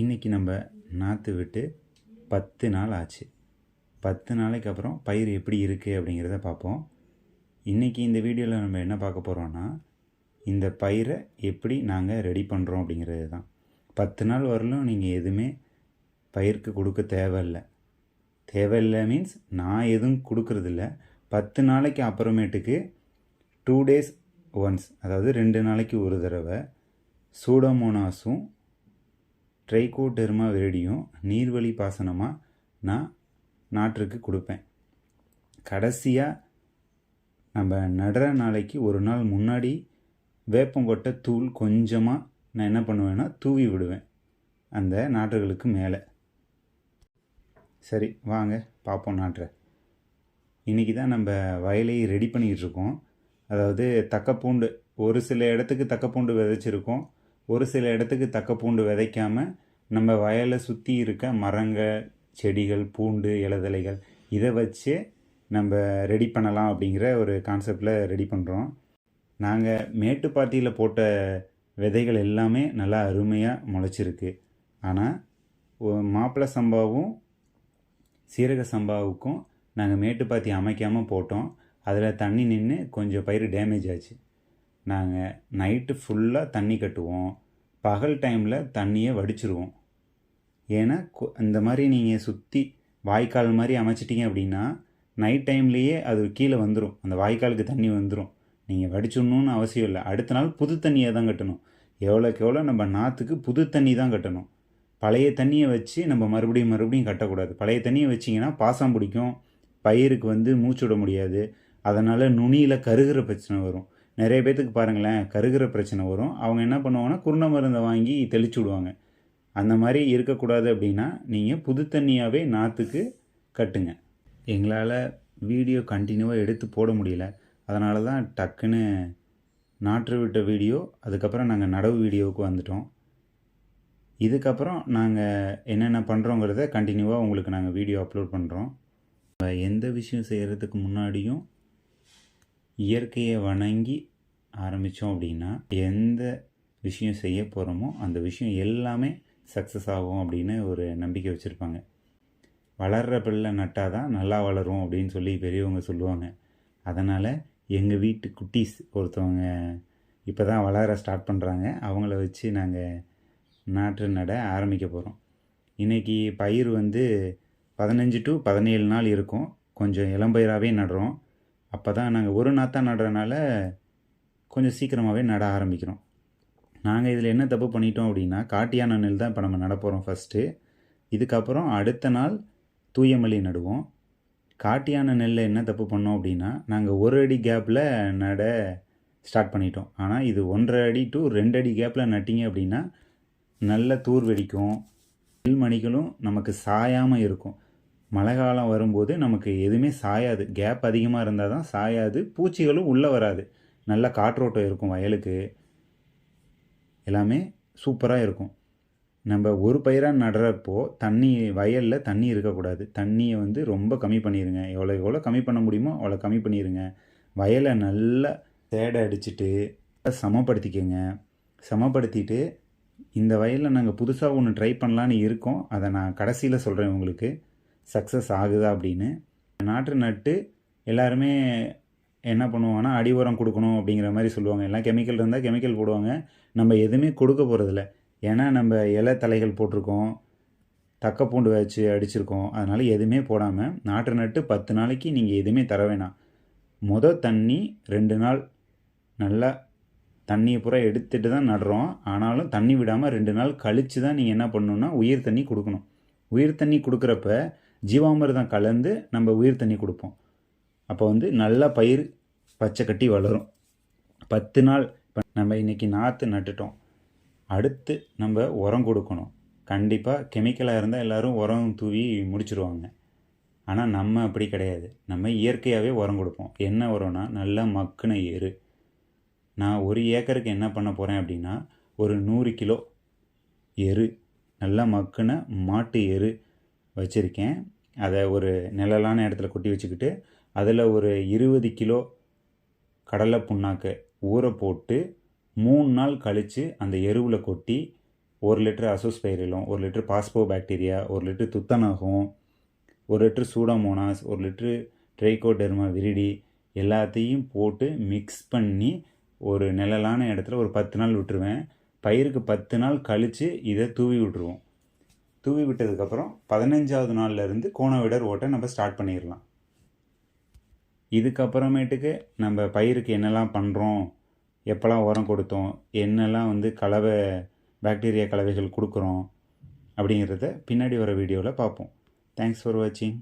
இன்றைக்கி நம்ம நாற்று விட்டு பத்து நாள் ஆச்சு. பத்து நாளைக்கு அப்புறம் பயிர் எப்படி இருக்குது அப்படிங்கிறத பார்ப்போம். இன்றைக்கி இந்த வீடியோவில் நம்ம என்ன பார்க்க போகிறோன்னா இந்த பயிரை எப்படி நாங்கள் ரெடி பண்ணுறோம் அப்படிங்கிறது தான். பத்து நாள் வரலும் நீங்கள் எதுவுமே பயிருக்கு கொடுக்க தேவையில்லை. தேவையில்லை மீன்ஸ் நான் எதுவும் கொடுக்கறதில்ல. பத்து நாளைக்கு அப்புறமேட்டுக்கு டூ டேஸ் ஒன்ஸ் அதாவது ரெண்டு நாளைக்கு ஒரு தடவை சூடோமோனாஸும் ட்ரைகோடெர்மா விரடியும் நீர்வழி பாசனமாக நான் நாற்றுக்கு கொடுப்பேன். கடைசியாக நம்ம நடுற நாளைக்கு ஒரு நாள் முன்னாடி வேப்பங்கொட்டை தூள் கொஞ்சமாக நான் என்ன பண்ணுவேன்னா தூவி விடுவேன் அந்த நாற்றுகளுக்கு மேலே. சரி வாங்க பார்ப்போம் நாற்றை. இன்றைக்கி தான் நம்ம வயலையை ரெடி பண்ணிக்கிட்டு இருக்கோம். அதாவது தக்கப்பூண்டு ஒரு சில இடத்துக்கு தக்கப்பூண்டு விதைச்சிருக்கோம் ஒரு சில இடத்துக்கு தக்கப்பூண்டு விதைக்காமல் நம்ம வயலை சுற்றி இருக்க மரங்கள் செடிகள் பூண்டு இலதலைகள் இதை வச்சு நம்ம ரெடி பண்ணலாம் அப்படிங்கிற ஒரு கான்செப்டில் ரெடி பண்ணுறோம் நாங்கள் மேட்டுப்பாத்தியில் போட்ட விதைகள் எல்லாமே நல்லா அருமையாக முளைச்சிருக்கு. ஆனால் மாப்பிள்ளை சம்பாவும் சீரக சம்பாவுக்கும் நாங்கள் மேட்டுப்பாத்தி அமைக்காமல் போட்டோம். அதில் தண்ணி நின்று கொஞ்சம் பயிர் டேமேஜ் ஆச்சு. நாங்கள் நைட்டு ஃபுல்லாக தண்ணி கட்டுவோம். பகல் டைமில் தண்ணியை வடிச்சிருவோம். ஏன்னா கொ- இந்த மாதிரி நீங்கள் சுற்றி வாய்க்கால் மாதிரி அமைச்சிட்டிங்க அப்படின்னா நைட் டைம்லேயே அது கீழே வந்துடும் அந்த வாய்க்காலுக்கு தண்ணி வந்துடும் நீங்கள் வடிச்சிடணும்னு அவசியம் இல்லை. அடுத்த நாள் புது தண்ணியை தான் கட்டணும். எவ்வளோக்கு எவ்வளோ நம்ம நாற்றுக்கு புது தண்ணி தான் கட்டணும். பழைய தண்ணியை வச்சு நம்ம மறுபடியும் மறுபடியும் கட்டக்கூடாது. பழைய தண்ணியை வச்சிங்கன்னா பாசம் பிடிக்கும். பயிருக்கு வந்து மூச்சு விட முடியாது. அதனால் நுனியில் கருகிற பிரச்சனை வரும். நிறைய பேர்த்துக்கு பாருங்களேன் கருகிற பிரச்சனை வரும். அவங்க என்ன பண்ணுவாங்கன்னா குருண மருந்தை வாங்கி தெளிச்சு விடுவாங்க. அந்த மாதிரி இருக்கக்கூடாது அப்படின்னா நீங்கள் புது தண்ணியாகவே நாற்றுக்கு கட்டுங்க. எங்களால் வீடியோ கண்டினியூவாக எடுத்து போட முடியல. அதனால தான் டக்குன்னு நாற்று விட்ட வீடியோ அதுக்கப்புறம் நாங்கள் நடவு வீடியோவுக்கு வந்துட்டோம். இதுக்கப்புறம் நாங்கள் என்னென்ன பண்ணுறோங்கிறத கண்டினியூவாக உங்களுக்கு நாங்கள் வீடியோ அப்லோட் பண்ணுறோம் எந்த விஷயம் செய்கிறதுக்கு முன்னாடியும் இயற்கையை வணங்கி ஆரம்பித்தோம் அப்படின்னா எந்த விஷயம் செய்ய போகிறோமோ அந்த விஷயம் எல்லாமே சக்ஸஸ் ஆகும் அப்படின்னு ஒரு நம்பிக்கை வச்சுருப்பாங்க. வளர்கிற பிள்ளை நட்டால் தான் நல்லா வளரும் அப்படின்னு சொல்லி பெரியவங்க சொல்லுவாங்க. அதனால் எங்கள் வீட்டு குட்டீஸ் ஒருத்தவங்க இப்போ தான் வளர ஸ்டார்ட் பண்ணுறாங்க அவங்கள வச்சு நாங்கள் நாற்று நட ஆரம்பிக்க போகிறோம் இன்றைக்கி பயிர் வந்து பதினஞ்சு டு பதினேழு நாள் இருக்கும். கொஞ்சம் இளம்பயிராகவே நடுறோம். அப்போ தான் நாங்கள் ஒரு நாற்றா நடுறனால கொஞ்சம் சீக்கிரமாகவே நட ஆரம்பிக்கிறோம். நாங்கள் இதில் என்ன தப்பு பண்ணிட்டோம் அப்படின்னா காட்டியான நெல் தான் இப்போ நம்ம நடப்போகிறோம் ஃபஸ்ட்டு இதுக்கப்புறம் அடுத்த நாள் தூயமல்லி நடுவோம். காட்டியான நெல்லை என்ன தப்பு பண்ணோம் அப்படின்னா நாங்கள் ஒரு அடி கேப்பில் நட ஸ்டார்ட் பண்ணிட்டோம். ஆனால் இது ஒன்றரை அடி டு ரெண்டு அடி கேப்பில் நட்டிங்க அப்படின்னா நல்ல தூர் வெடிக்கும் நெல்மணிகளும் நமக்கு சாயாமல் இருக்கும். மழை காலம் வரும்போது நமக்கு எதுவுமே சாயாது. கேப் அதிகமாக இருந்தால் தான் சாயாது. பூச்சிகளும் உள்ளே வராது. நல்ல காற்றோட்டம் இருக்கும் வயலுக்கு. எல்லாமே சூப்பராக இருக்கும். நம்ம ஒரு பயிராக நடுறப்போ தண்ணி வயலில் தண்ணி இருக்கக்கூடாது. தண்ணியை வந்து ரொம்ப கம்மி பண்ணிடுங்க எவ்வளோ எவ்வளோ கம்மி பண்ண முடியுமோ அவ்வளோ கம்மி பண்ணிடுங்க வயலை நல்லா சேடை அடிச்சிட்டு சமப்படுத்திக்கங்க. சமப்படுத்திட்டு இந்த வயலில் நாங்கள் புதுசாக ஒன்று ட்ரை பண்ணலான்னு இருக்கோம். அதை நான் கடைசியில் சொல்கிறேன் உங்களுக்கு. சக்ஸஸ் ஆகுதா அப்படின்னு. நாற்று நட்டு எல்லாருமே என்ன பண்ணுவாங்கன்னா அடி உரம் கொடுக்கணும் அப்படிங்கிற மாதிரி சொல்லுவாங்க. எல்லாம் கெமிக்கல் இருந்தால் கெமிக்கல் போடுவாங்க. நம்ம எதுவுமே கொடுக்க போகிறதில்ல ஏன்னா நம்ம இலை தலைகள் போட்டிருக்கோம். தக்க பூண்டு வச்சு அடிச்சிருக்கோம். அதனால் எதுவுமே போடாமல் நாற்று நட்டு பத்து நாளைக்கு நீங்கள் எதுவுமே தர வேணாம். முத தண்ணி ரெண்டு நாள் நல்லா தண்ணியை பூரா எடுத்துகிட்டு தான் நடுறோம். ஆனாலும் தண்ணி விடாமல் ரெண்டு நாள் கழித்து தான் நீங்கள் என்ன பண்ணணுன்னா உயிர் தண்ணி கொடுக்கணும். உயிர் தண்ணி கொடுக்குறப்ப ஜீவாமிர்தம் கலந்து நம்ம உயிர் தண்ணி கொடுப்போம். அப்போ வந்து நல்லா பயிர் பச்சை கட்டி வளரும். பத்து நாள் இப்போ நம்ம இன்றைக்கி நாற்று நட்டுட்டோம். அடுத்து நம்ம உரம் கொடுக்கணும். கண்டிப்பாக கெமிக்கலாக இருந்தால் எல்லோரும் உரம் தூவி முடிச்சுருவாங்க. ஆனால் நம்ம அப்படி கிடையாது. நம்ம இயற்கையாகவே உரம் கொடுப்போம். என்ன உரம்னா நல்லா மக்குன எரு நான் ஒரு ஏக்கருக்கு என்ன பண்ண போகிறேன் அப்படின்னா ஒரு நூறு கிலோ எரு நல்லா மக்குன மாட்டு எரு வச்சுருக்கேன். அதை ஒரு நிழலான இடத்துல கொட்டி வச்சுக்கிட்டு அதில் ஒரு இருபது கிலோ கடலை புண்ணாக்கை ஊற போட்டு மூணு நாள் கழித்து அந்த எருவில் கொட்டி ஒரு லிட்டர் அசோஸ்பைரிலும் ஒரு லிட்டர் பாஸ்போ பாக்டீரியா ஒரு லிட்டர் துத்தநாகம் ஒரு லிட்டர் சூடாமோனாஸ் ஒரு லிட்டரு ட்ரைகோடெர்மா விரிடி எல்லாத்தையும் போட்டு மிக்ஸ் பண்ணி ஒரு நிழலான இடத்துல ஒரு பத்து நாள் விட்டுருவேன். பயிருக்கு பத்து நாள் கழித்து இதை தூவி விட்டுருவோம். தூவி விட்டதுக்கப்புறம் பதினஞ்சாவது நாள்லேருந்து கோணவிடர் ஓட்டை நம்ம ஸ்டார்ட் பண்ணிடலாம். இதுக்கப்புறமேட்டுக்கு நம்ம பயிருக்கு என்னெல்லாம் பண்ணுறோம் எப்போல்லாம் உரம் கொடுத்தோம் என்னெல்லாம் வந்து கலவை பாக்டீரியா கலவைகள் கொடுக்குறோம் அப்படிங்கிறத பின்னாடி வர வீடியோவில் பார்ப்போம். தேங்க்ஸ் ஃபார் வாட்சிங்